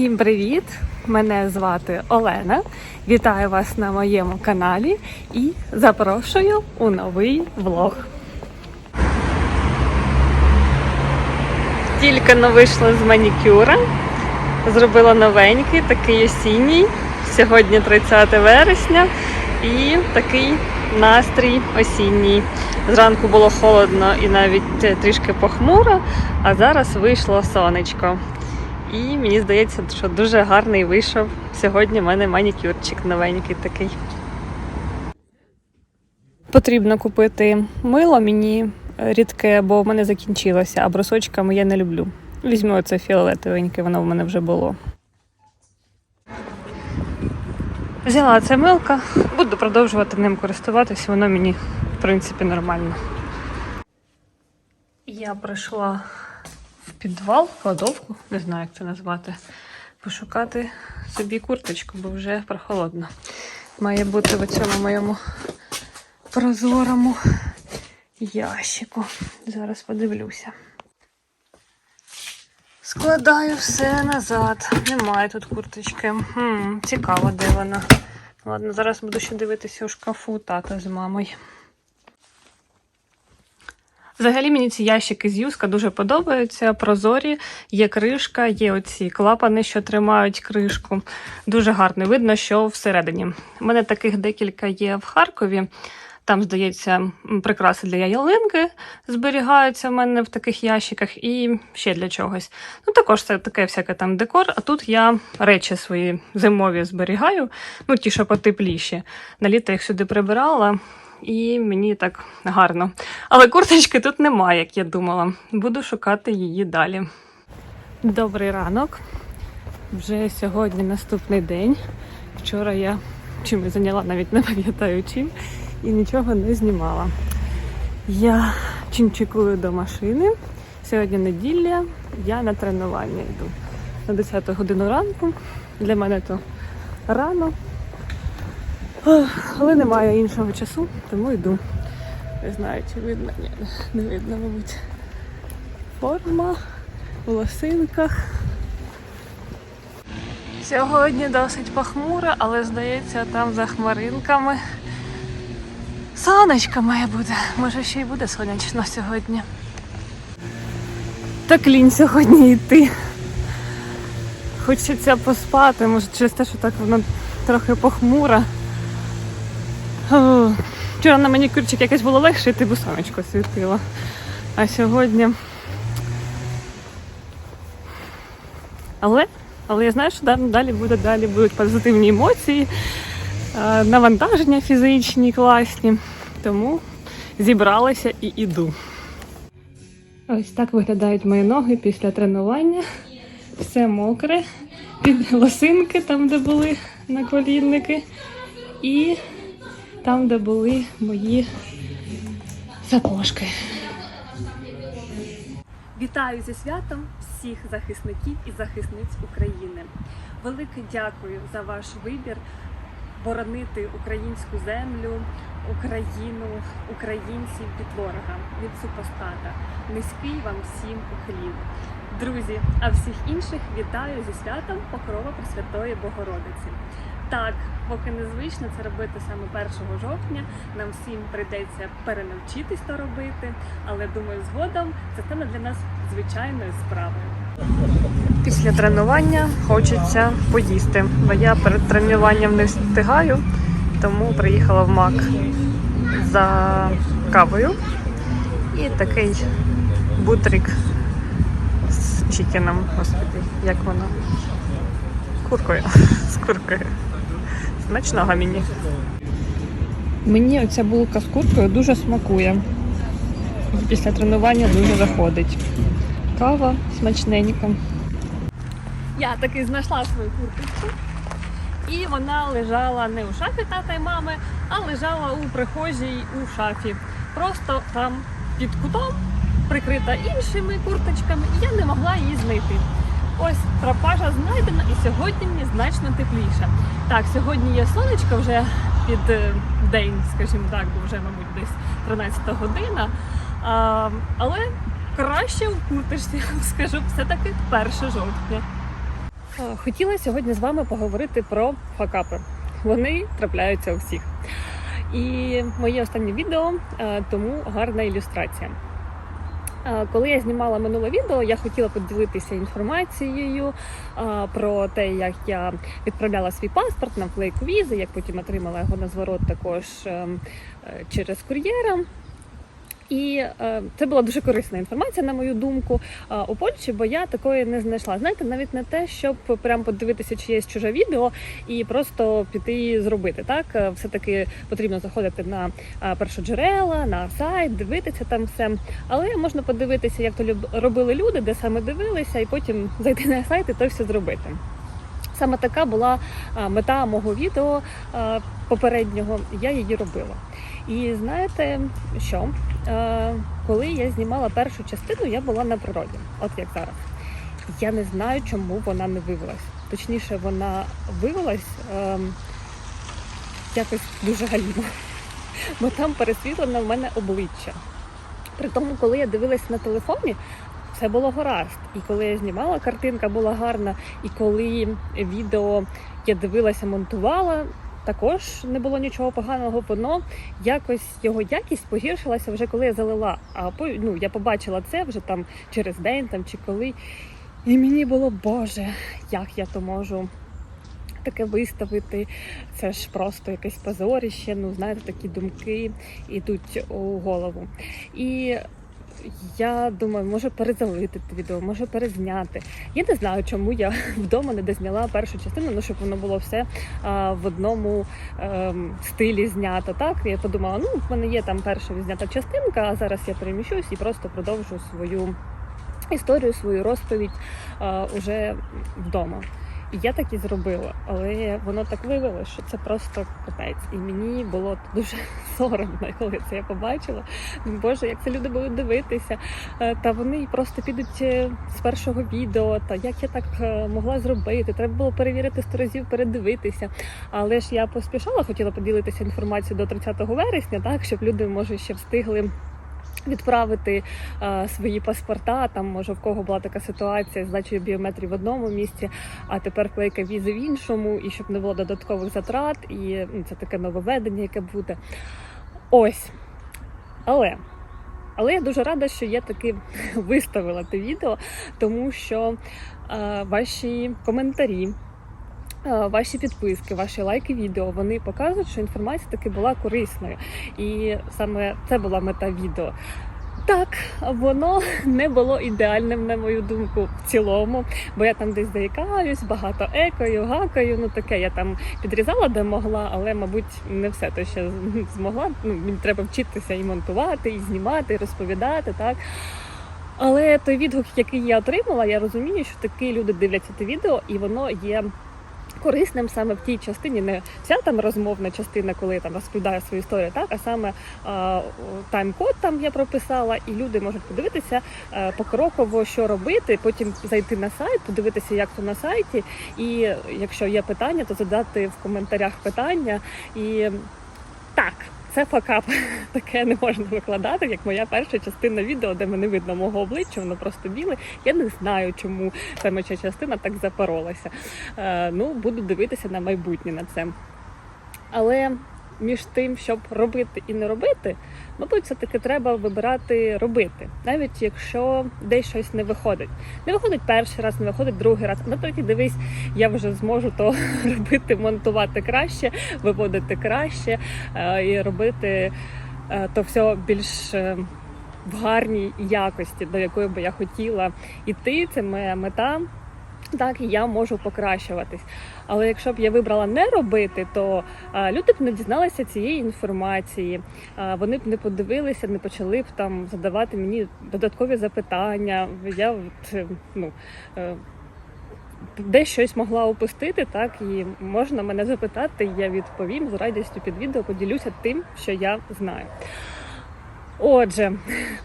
Всім привіт! Мене звати Олена. Вітаю вас на моєму каналі і запрошую у новий влог. Тільки но вийшла з манікюра, зробила новенький, такий осінній. Сьогодні 30 вересня і такий настрій осінній. Зранку було холодно і навіть трішки похмуро, а зараз вийшло сонечко. І мені здається, що дуже гарний вийшов сьогодні. в мене манікюрчик новенький такий. Потрібно купити мило мені рідке, бо в мене закінчилося, а брусочками я не люблю. Візьму оце фіолетовеньке, воно в мене вже було. Взяла це милка, буду продовжувати ним користуватися, воно мені, в принципі, нормально. Я прийшла в підвал, кладовку, не знаю, як це назвати, пошукати собі курточку, бо вже прохолодно. Має бути в цьому моєму прозорому ящику. Зараз подивлюся. Складаю все назад. Немає тут курточки. Хм, цікаво, де вона. Ладно, зараз буду ще дивитися у шкафу тата з мамою. Взагалі мені ці ящики з юска дуже подобаються. Прозорі, є кришка, є оці клапани, що тримають кришку. Дуже гарно видно, що всередині. У мене таких декілька є в Харкові. Там, здається, прикраси для ялинки зберігаються в мене в таких ящиках і ще для чогось. Ну, також це таке всяке там декор. А тут я речі свої зимові зберігаю, ну ті, що потепліші. На літо їх сюди прибирала, і мені так гарно. Але курточки тут немає, як я думала. Буду шукати її далі. Добрий ранок. Вже сьогодні наступний день. Вчора я чимось зайняла, навіть не пам'ятаю чим, і нічого не знімала. Я чинчикую до машини. Сьогодні неділя, я на тренування йду на 10 годину ранку. Для мене то рано. Але немає іншого часу, тому йду. Не знаю, чи видно. Ні, не видно, мабуть. Форма в лосинках. Сьогодні досить похмуро, але здається, там за хмаринками. Сонечко має бути. Може ще й буде сонячно сьогодні. Так лінь сьогодні йти. Хочеться поспати, може через те, що так воно трохи похмуро. Вчора на манікюрчик якось було легше, йти, бо сонечко світило. А сьогодні. Але, але я знаю, що далі буде, далі будуть позитивні емоції, е, навантаження фізичні, класні. Тому зібралася і іду. Ось так виглядають мої ноги після тренування. Все мокре, під лосинки, там, де були наколінники, і там, де були мої сапожки. Вітаю зі святом всіх захисників і захисниць України. Велике дякую за ваш вибір боронити українську землю, Україну, українців від ворога, від супостата. Низький вам всім уклін. Друзі, а всіх інших вітаю зі святом Покрова Пресвятої Богородиці. Так, поки незвично це робити саме 1 жовтня, нам всім прийдеться перенавчитись то робити, але думаю, згодом це стане для нас звичайною справою. Після тренування хочеться поїсти, бо я перед тренуванням не встигаю, тому приїхала в МАК за кавою і такий бутрик з чікеном, господи, як воно? Куркою. З куркою. Смачного мені. Мені оця булка з куркою дуже смакує. Після тренування дуже заходить. Кава смачненька. Я таки знайшла свою курточку. І вона лежала не у шафі тата і мами, а лежала у прихожій у шафі. Просто там під кутом, прикрита іншими курточками, і я не могла її знайти. Ось пропажа знайдена, і сьогодні мені значно тепліше. Так, сьогодні є сонечко вже під е, день, скажімо так, бо вже, мабуть, десь 13 година. А, але краще в скажу, все-таки 1 жовтня. Хотіла сьогодні з вами поговорити про факапи. Вони трапляються у всіх. І моє останнє відео е, тому гарна ілюстрація. Е, Коли я знімала минуле відео, я хотіла поділитися інформацією е, про те, як я відправляла свій паспорт на флейк візи, як потім отримала його на зворот також е, е, через кур'єра. І е, це була дуже корисна інформація, на мою думку, е, у Польщі, бо я такої не знайшла. Знаєте, навіть не те, щоб прям подивитися, чи є чуже відео, і просто піти і зробити. Так, Е, все-таки потрібно заходити на першоджерела, на сайт, дивитися там все. Але можна подивитися, як то робили люди, де саме дивилися, і потім зайти на сайт і то все зробити. Саме така була мета мого відео попереднього. Я її робила. І знаєте що? Е, Коли я знімала першу частину, я була на природі, от як зараз. Я не знаю, чому вона не вивелась. Точніше, вона вивелась ем, якось дуже галімо. Бо там пересвітлено в мене обличчя. При тому, коли я дивилась на телефоні, все було гаразд. І коли я знімала, картинка була гарна, і коли відео я дивилася, монтувала, також не було нічого поганого, воно якось його якість погіршилася вже коли я залила. А ну, я побачила це вже там через день там чи коли. І мені було, Боже, як я то можу таке виставити. Це ж просто якесь позоріще. Ну, знаєте, такі думки йдуть у голову. І я думаю, може перезалити те відео, може перезняти. Я не знаю, чому я вдома не дозняла першу частину, ну щоб воно було все а, в одному ем, стилі знято. Так я подумала, ну в мене є там перша відзнята частинка, а зараз я переміщусь і просто продовжу свою історію, свою розповідь а, уже вдома. Я так і зробила, але воно так виявилося, що це просто капець. І мені було дуже соромно, коли це я побачила. Думаю, Боже, як це люди будуть дивитися. Е, Та вони просто підуть е, з першого відео. Та як я так е, могла зробити? Треба було перевірити сто разів, передивитися. Але ж я поспішала, хотіла поділитися інформацією до 30 вересня, так щоб люди може ще встигли. Відправити е, свої паспорта, там може в кого була така ситуація з здачею біометрії в одному місці, а тепер клейка візи в іншому, і щоб не було додаткових затрат, і ну, це таке нововведення, яке буде. Ось. Але. Але я дуже рада, що я таки виставила те відео, тому що е, ваші коментарі, ваші підписки, ваші лайки відео вони показують, що інформація таки була корисною. І саме це була мета відео. Так, воно не було ідеальним, на мою думку, в цілому, бо я там десь заїкаюсь, багато екою, гакаю. Ну таке я там підрізала, де могла, але, мабуть, не все то ще змогла. Ну, мені треба вчитися і монтувати, і знімати, і розповідати, так. Але той відгук, який я отримала, я розумію, що такі люди дивляться те відео, і воно є корисним саме в тій частині, не вся там розмовна частина, коли там розповідаю свою історію, так а саме тайм-код там я прописала, і люди можуть подивитися е, покроково, що робити, потім зайти на сайт, подивитися, як то на сайті. І якщо є питання, то задати в коментарях питання. І так, це факап. Таке не можна викладати, як моя перша частина відео, де мене видно мого обличчя, воно просто біле. Я не знаю, чому саме частина так запоролася. Е, ну, буду дивитися на майбутнє на це. Але між тим, щоб робити і не робити, мабуть, все-таки треба вибирати робити, навіть якщо десь щось не виходить. Не виходить перший раз, не виходить другий раз. Ну тоді дивись, я вже зможу то робити, монтувати краще, виводити краще е, і робити е, то все більш. е, В гарній якості, до якої би я хотіла йти, це моя мета. Так, я можу покращуватись. Але якщо б я вибрала не робити, то люди б не дізналися цієї інформації. Вони б не подивилися, не почали б там задавати мені додаткові запитання. Я от, е, ну. е, Десь щось могла опустити, так і можна мене запитати, я відповім з радістю під відео, поділюся тим, що я знаю. Отже,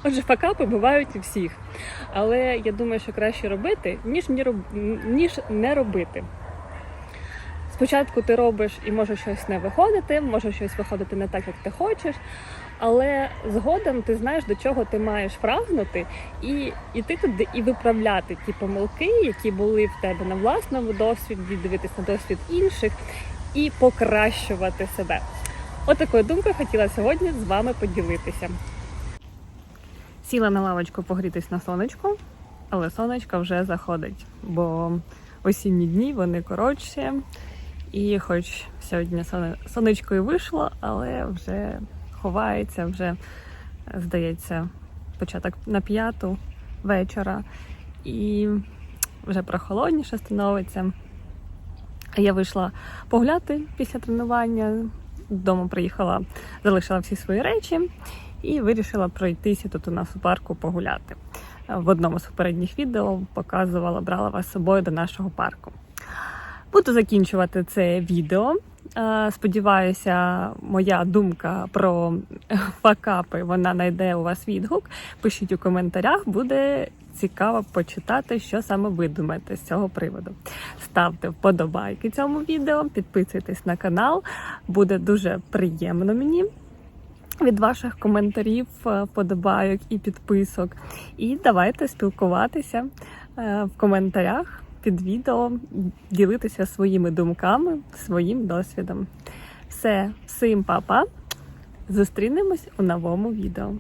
отже, факапи бувають у всіх. Але я думаю, що краще робити, ніж не, роб... ніж не робити. Спочатку ти робиш і може щось не виходити, може щось виходити не так, як ти хочеш. але згодом ти знаєш, до чого ти маєш прагнути, і іти туди і виправляти ті помилки, які були в тебе на власному досвіді, дивитись на досвід інших і покращувати себе. От такою думкою хотіла сьогодні з вами поділитися. Сіла на лавочку погрітись на сонечку, але сонечко вже заходить, бо осінні дні вони коротші. І хоч сьогодні соне- сонечко і вийшло, але вже ховається, вже здається, початок на п'яту вечора, і вже прохолодніше становиться. Я вийшла погуляти після тренування. Додому приїхала, залишила всі свої речі і вирішила пройтися тут у нас у парку погуляти. В одному з попередніх відео показувала, брала вас з собою до нашого парку. Буду закінчувати це відео. Е, Сподіваюся, моя думка про факапи вона знайде у вас відгук. Пишіть у коментарях, буде цікаво почитати, що саме ви думаєте з цього приводу. Ставте вподобайки цьому відео, підписуйтесь на канал, буде дуже приємно мені. Від ваших коментарів, подобайок і підписок. І давайте спілкуватися е, в коментарях під відео, ділитися своїми думками, своїм досвідом. Все, всім па-па! Зустрінемось у новому відео.